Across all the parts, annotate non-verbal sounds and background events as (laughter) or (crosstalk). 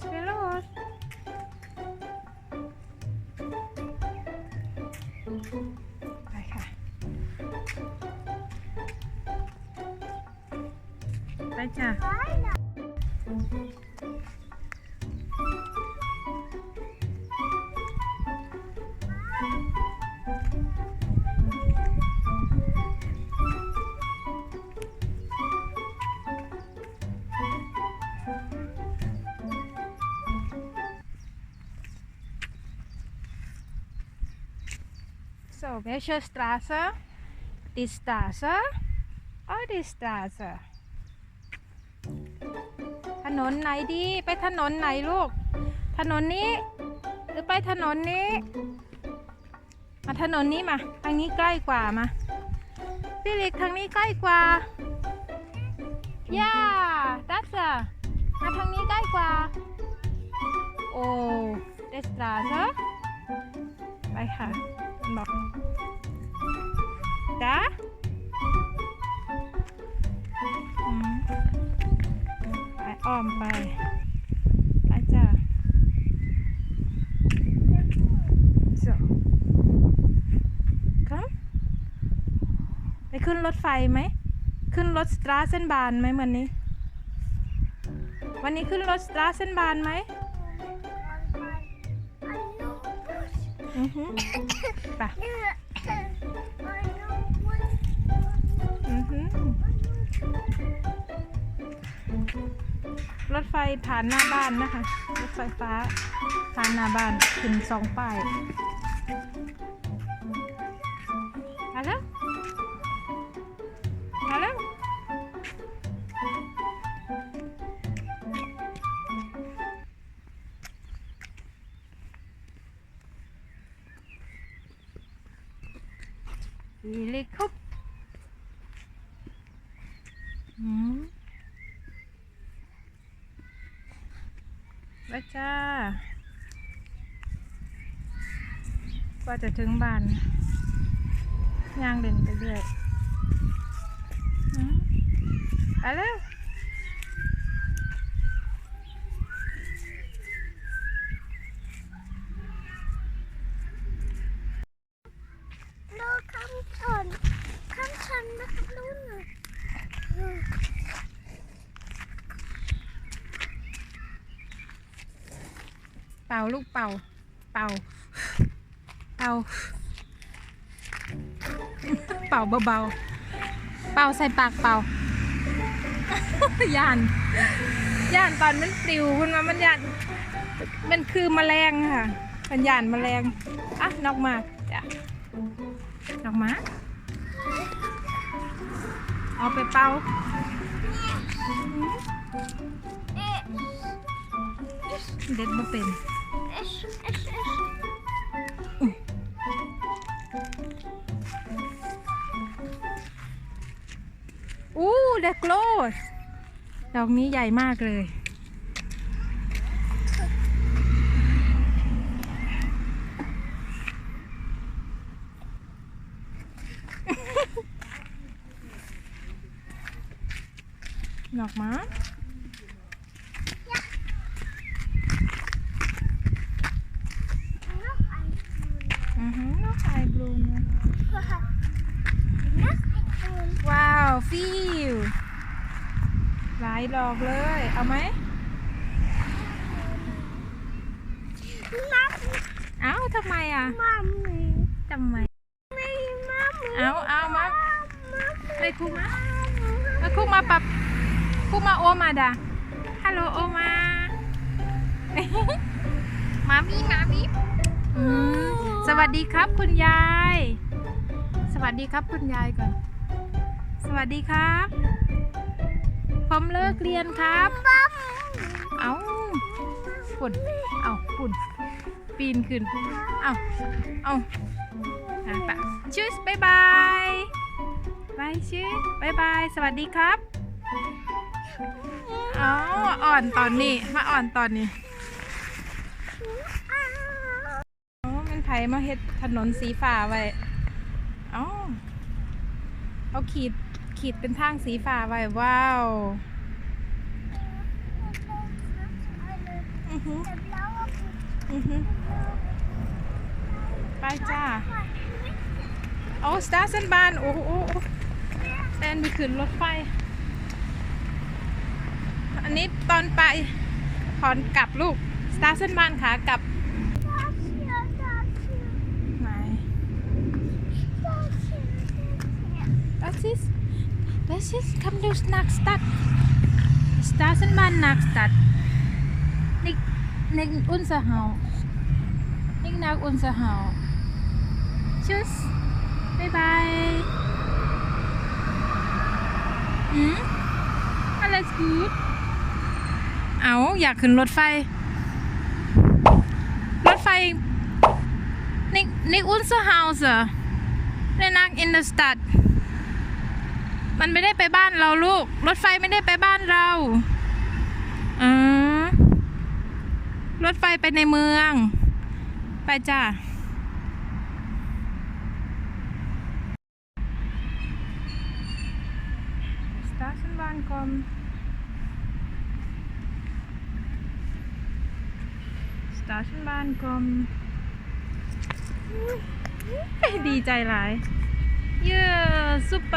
Spelar. ไปค่ะ So, welche Straße? Die Straße? Oh, die Straße. ถนนไหนดี ไปถนนไหนลูก ถนนนี้ หรือไปถนนนี้ มาถนนนี้มา ทางนี้ใกล้กว่ามาฟิลิกทางนี้ใกล้กว่าย่าดัสอมาทางนี้ใกล้กว่า โอ้เดสตราซะไปค่ะบอก รถไฟไหม ขึ้นรถสตราเส้นบานไหมวันนี้ วันนี้ขึ้นรถสตราเส้นบานไหมอือฮึไปอือฮึรถไฟผ่านหน้าบ้านนะคะ รถไฟฟ้าผ่านหน้าบ้านขึ้นสองป้าย Really cool. อืมไปจ้า กว่าจะถึงบ้านย่างเล่นไปเรื่อยอืมไปแล้ว โลคำชนคำชนนะคะนุ่น เป่าลูกเป่า เป่า เป่า เป่าเบาๆ เป่าใส่ปากเป่า ย่าน ย่านตอนมันปลิวคุณมามันย่าน มันคือแมลงค่ะ มันย่านแมลง อะนอกมาจ้ะนอกมาเอาไปเป่าเด็ดบ่เป็น อู้เด็กโลดดอกนี้ใหญ่มากเลย ดอกไม้ นกไอ อือหือนกไอบลูน นกไอคูน ว้าวฟิวห ลายดอกเลย เอาไหมมัมเอ้าทำไมอะมัมมี่ทำไมไม่มัมเอาเอามามัมเลยคุกมามาคุกมาปับคุกมาโอมาดาฮัลโหลโอมามามีมามีอืมสวัสดีครับคุณยาย สวัสดีครับคุณยายก่อน สวัสดีครับ ผมเลิกเรียนครับ เอาปุ่น เอาปุ่น ปีนขึ้น เอาเอาอะปะชูสบายบายบายชูสบายบาย สวัสดีครับอ๋ออ่อนตอนนี้ มาอ่อนตอนนี้อ๋อมันไถมาเฮ็ดถนนสีฟ้าไว้อ๋อเอาขีด ขีดเป็นทางสีฟ้าไว้ว้าวไอือหือเสร็จแล้วก็คืออือหือไปจ้าโอ้สตาร์สันบานโอ้โหโอ้โหแอนไปขึ้นรถไฟ อันนี้ตอนไปขอนกลับลูกสตาร์สันบานขากลับไหนตาเชียวตาเชียว Das ist, das ist, komm du nach Stadt. Straßenbahn nach Stadt. Nicht, nicht unser Haus. Nicht nach unser Haus. Tschüss. Bye bye. Hm? Alles gut. เอาอยากขึ้นรถไฟรถไฟ nicht, nicht unser Haus. Nicht nach in der Stadt. มันไม่ได้ไปบ้านเราลูก รถไฟไม่ได้ไปบ้านเราอืมรถไฟไปในเมือง ไปจ้าสตาชันบานกอมสตาชันบานกอมดีใจหลาย ซุป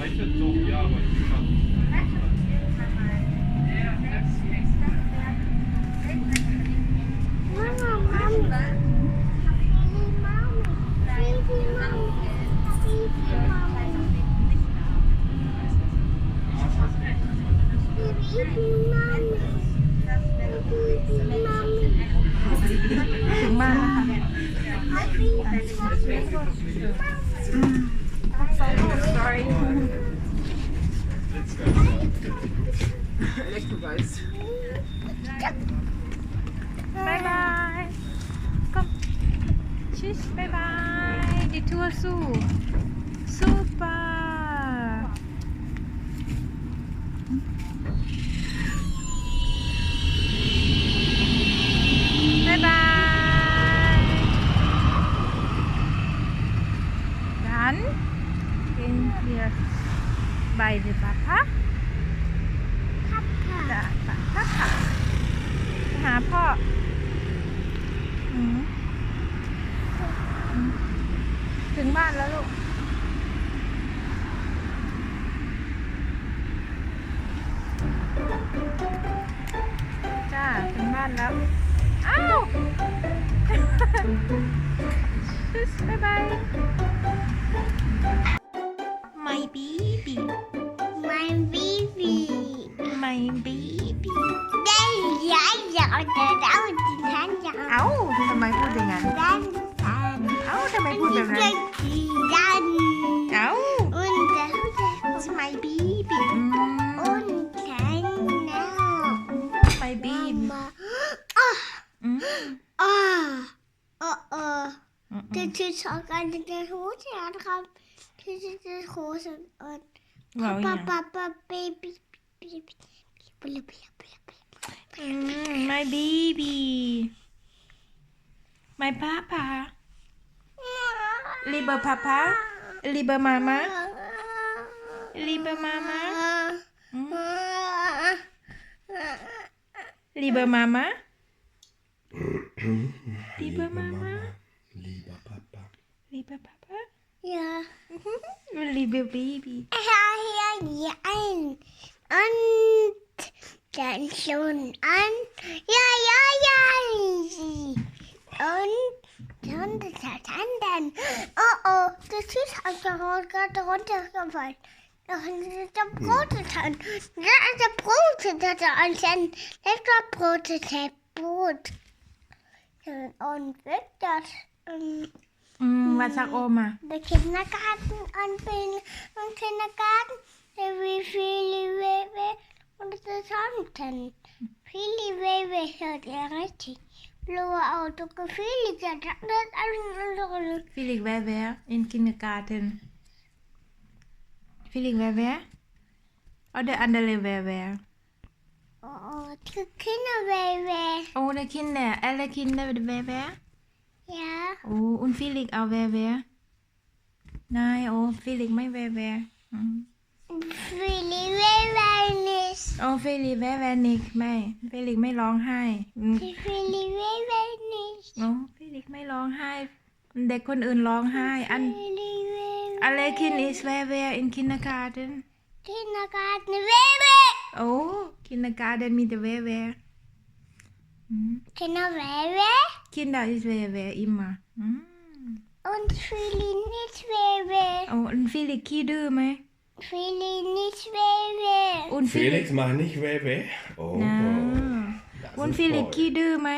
Heute doch, ja, aber ich bin gerade. ชิสบายบายดิทัวร์สู้ซูเป บ๊ายบาย My baby My baby. My baby Đây là giọt trời đảo trên tháng giọt. เอ้าทำไมพูดอย่างนั้น Đan đan. เอ้าทำไมพูดแบบนั้น Đan. เอ้า Und der It's my baby อืม und keiner. my baby Mama. Ah. อืม Ah. Oh oh. อืม Det er sokker, Mm-mm. Did you talk under the horse and come to the horse and, and oh, papa, yeah. papa, baby, baby, baby, mm, my baby, my papa, lieber Papa, lieber Mama, lieber Mama, hm? Mama, (coughs) lieber Mama. Lieber papa Ja. (laughs) lieber baby Ja, ja, ja, ein. Und dann schon an. Ja, ja, ja. und dann das hat dann. Oh oh, das ist also gerade runtergefallen. Noch ist der Brote dran. Da ist der Brote da dran. Das war Brote, das Brot. Und weg das. ähm, อืมวาซักโอมา Der Kindergarten anbinden und Kindergarten, der wie viele Webe und zusammen. Viele Webe hört er richtig. Blaue Auto, gefühlige, das ist alles andere. ฟิลิกแวร์แวร์อินกินการ์เดนฟิลิกแวร์แวร์เอาเดอันเดเลแวร์แวร์ Oh, die Kinderwebe. โอ้ได้ Ja. โอ้อุนฟิลิกเอาแวร์แวร์นายโอ้ฟิลิกไม่แวร์แวร์อืม Viele Webe nicht. โอ้ฟิลิกแวร์แวร์นิกไม่ฟิลิกไม่ร้องไห้อืม Viele Webe nicht. โอ้ฟิลิกไม่ร้องไห้ เด็กคนอื่นร้องไห้ อัน Viele Webe. อะไรคิน is where where in kindergarten Kindergarten Webe. โอ้ kindergarten มีแต่ where where อืม Kinderwebe. kinder is where where immer อืม Und viele nicht Webe. โอ้ und Felix ขี้ดื้อไหม Viele nicht Webe. อุ่นฟิลิก Felix, mach nicht weh, weh. Oh. นะ Das อุ่น ist ฟิลิก toll. ขี้ดื้อไหม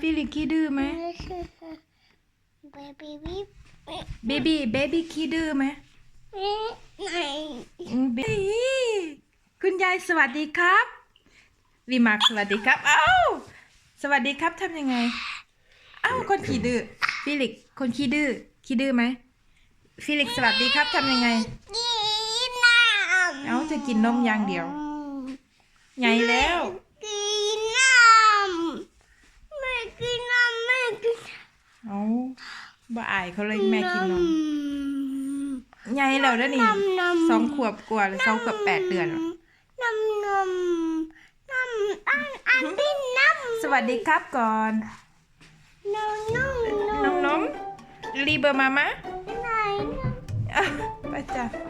ฟิลิกขี้ดื้อไหม Baby, baby. เบบี้เบบี้ขี้ดื้อไหม Nein. อืม baby คุณยายสวัสดีครับ วีมาร์คสวัสดีครับ เอ้า สวัสดีครับทำยังไง เอ้า คนขี้ดื้อ ฟิลิก คนขี้ดื้อ ขี้ดื้อไหม ฟิลิกสวัสดีครับทำยังไง Ginnam. เอ้า จะกินนมอย่างเดียว ใหญ่แล้ว Ginnam. Mehr Ginnam, mehr Ginnam. เอ้าบ่อายเขาเลยแม่กินนมใหญ่แล้วนะนี่ Nam, สองขวบกว่าหรือสองขวบแปดเดือนอะ Nam, วัสดีครับก่อน No, no, น้ no. องน้องรีเบอร์มามะ Nein. ไปจ้ะ Papa